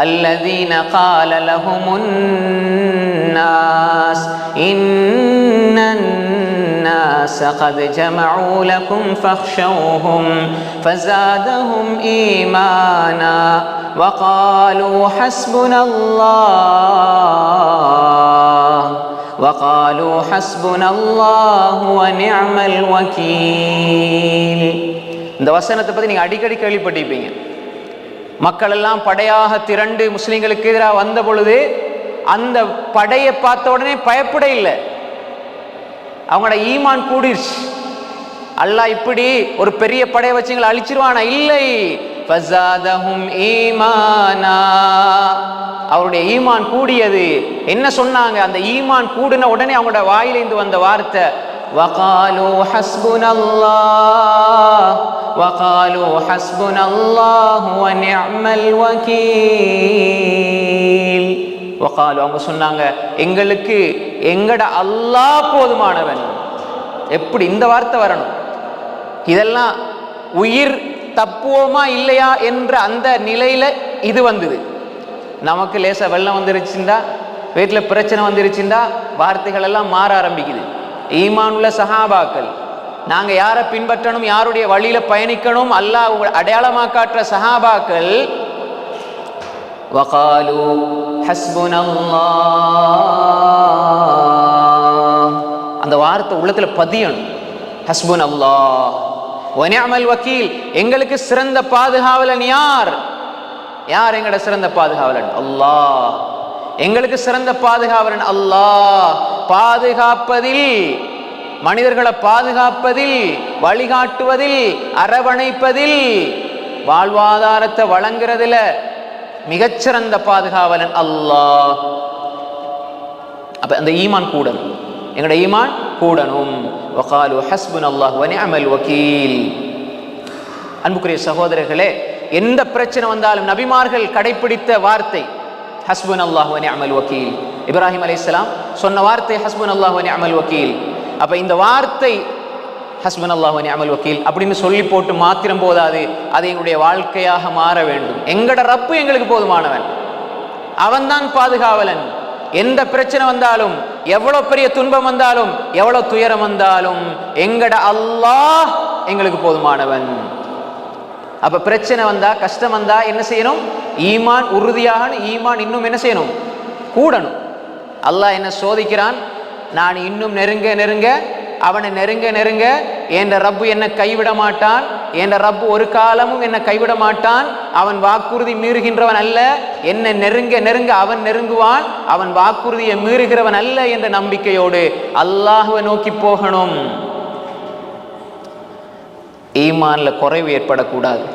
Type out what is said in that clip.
الذين قال لهم الناس إن الناس قد جمعوا لكم فاخشوهم فزادهم إيمانا وقالوا حسبنا الله وقالوا حسبنا الله ونعم الوكيل இந்த வசனத்தை பத்தி நீங்க அடிக்கடி கேள்விப்பட்டிருப்பீங்க மக்கள் எல்லாம் படையாக திரண்டு முஸ்லீம்களுக்கு எதிராக வந்த பொழுது அந்த படையை பார்த்த உடனே பயப்பட இல்லை. அவங்களோட ஈமான் கூடிருச்சு. அல்லாஹ் இப்படி ஒரு பெரிய படையை வச்சு எங்களை அழிச்சிருவானா? இல்லை. அவருடைய ஈமான் கூடியது. என்ன சொன்னாங்க? அந்த ஈமான் கூடின உடனே அவங்களோட வாயிலிருந்து வந்த வார்த்தை வகாலு ஹஸ்புனல்லா وقالوا حسبنا الله ونعم الوكيل وقالوا அவங்க சொன்னாங்க எங்களுக்கு எங்கட அல்லாஹ் போதுமானவன் எப்படி இந்த வார்த்தை வரணும் இதெல்லாம் உயிர் தப்புவோமா இல்லையா என்ற அந்த நிலையில இது வந்தது நமக்கு லேசா வெள்ளம் வந்துருச்சுண்டா வீட்டில் பிரச்சனை வந்துருச்சுண்டா வார்த்தைகள் எல்லாம் மாற ஆரம்பிக்குது ஈமான் உள்ள சஹாபாக்கள் நாங்கள் யாரை பின்பற்றணும் யாருடைய வழியில் பயணிக்கணும் அல்லாஹ் அடையாளமாக காட்டுற சஹாபாக்கள் வகாலு அந்த வார்த்தை உள்ளத்தில் பதியணும். ஹஸ்புன் அல்லா ஒனியாமல் வக்கீல் எங்களுக்கு சிறந்த பாதுகாவலன் யார்? யார் எங்களோட சிறந்த பாதுகாவலன்? அல்லாஹ். எங்களுக்கு சிறந்த பாதுகாவலன் அல்லாஹ். பாதுகாப்பதில் மனிதர்களை பாதுகாப்பதில் வழிகாட்டுவதில் அரவணைப்பதில் வாழ்வாதாரத்தை வழங்குறதுல மிகச்சிறந்த பாதுகாவலன் அல்லாஹ். அப்ப அந்த ஈமான் கூடணும். எங்களோட ஈமான் கூடணும். வகாலு ஹஸ்புன் அல்லாஹ் அமல் வக்கீல் அன்புக்குரிய சகோதரர்களே எந்த பிரச்சனை வந்தாலும் நபிமார்கள் கடைப்பிடித்த வார்த்தை ஹஸ்புன் அல்லாஹ் வனிஅமல் வக்கீல் இப்ராஹிம் அலி சொன்ன வார்த்தை ஹஸ்புன் அல்லாஹ் வனிஅமல் வக்கீல் அப்போ இந்த வார்த்தை ஹஸ்பன் அல்லாஹ் அமல் வக்கீல் அப்படின்னு சொல்லி போட்டு மாத்திரம் போதாது அது எங்களுடைய வாழ்க்கையாக மாற வேண்டும். எங்கட ரப்பு எங்களுக்கு போதுமானவன். அவன்தான் பாதுகாவலன். எந்த பிரச்சனை வந்தாலும் எவ்வளவு பெரிய துன்பம் வந்தாலும் எவ்வளவு துயரம் வந்தாலும் எங்கட அல்லாஹ் எங்களுக்கு போதுமானவன். அப்ப பிரச்சனை வந்தா கஷ்டம் வந்தா என்ன செய்யணும்? ஈமான் உறுதியாக ஈமான் இன்னும் என்ன செய்யணும்? கூடணும். அல்லாஹ் என்ன சோதிக்கிறான்? நான் இன்னும் நெருங்க நெருங்க அவனை நெருங்க நெருங்க என்ற ரப்பு என்னை கைவிட மாட்டான் என்ற ரப்பு ஒரு காலமும் என்னை கைவிட மாட்டான் அவன் வாக்குறுதி மீறுகின்றவன் அல்ல என்னை நெருங்க நெருங்க அவன் நெருங்குவான் அவன் வாக்குறுதியை மீறுகிறவன் அல்ல என்ற நம்பிக்கையோடு அல்லாஹுவை நோக்கி போகணும். ஈமான்ல குறைவு ஏற்படக்கூடாது.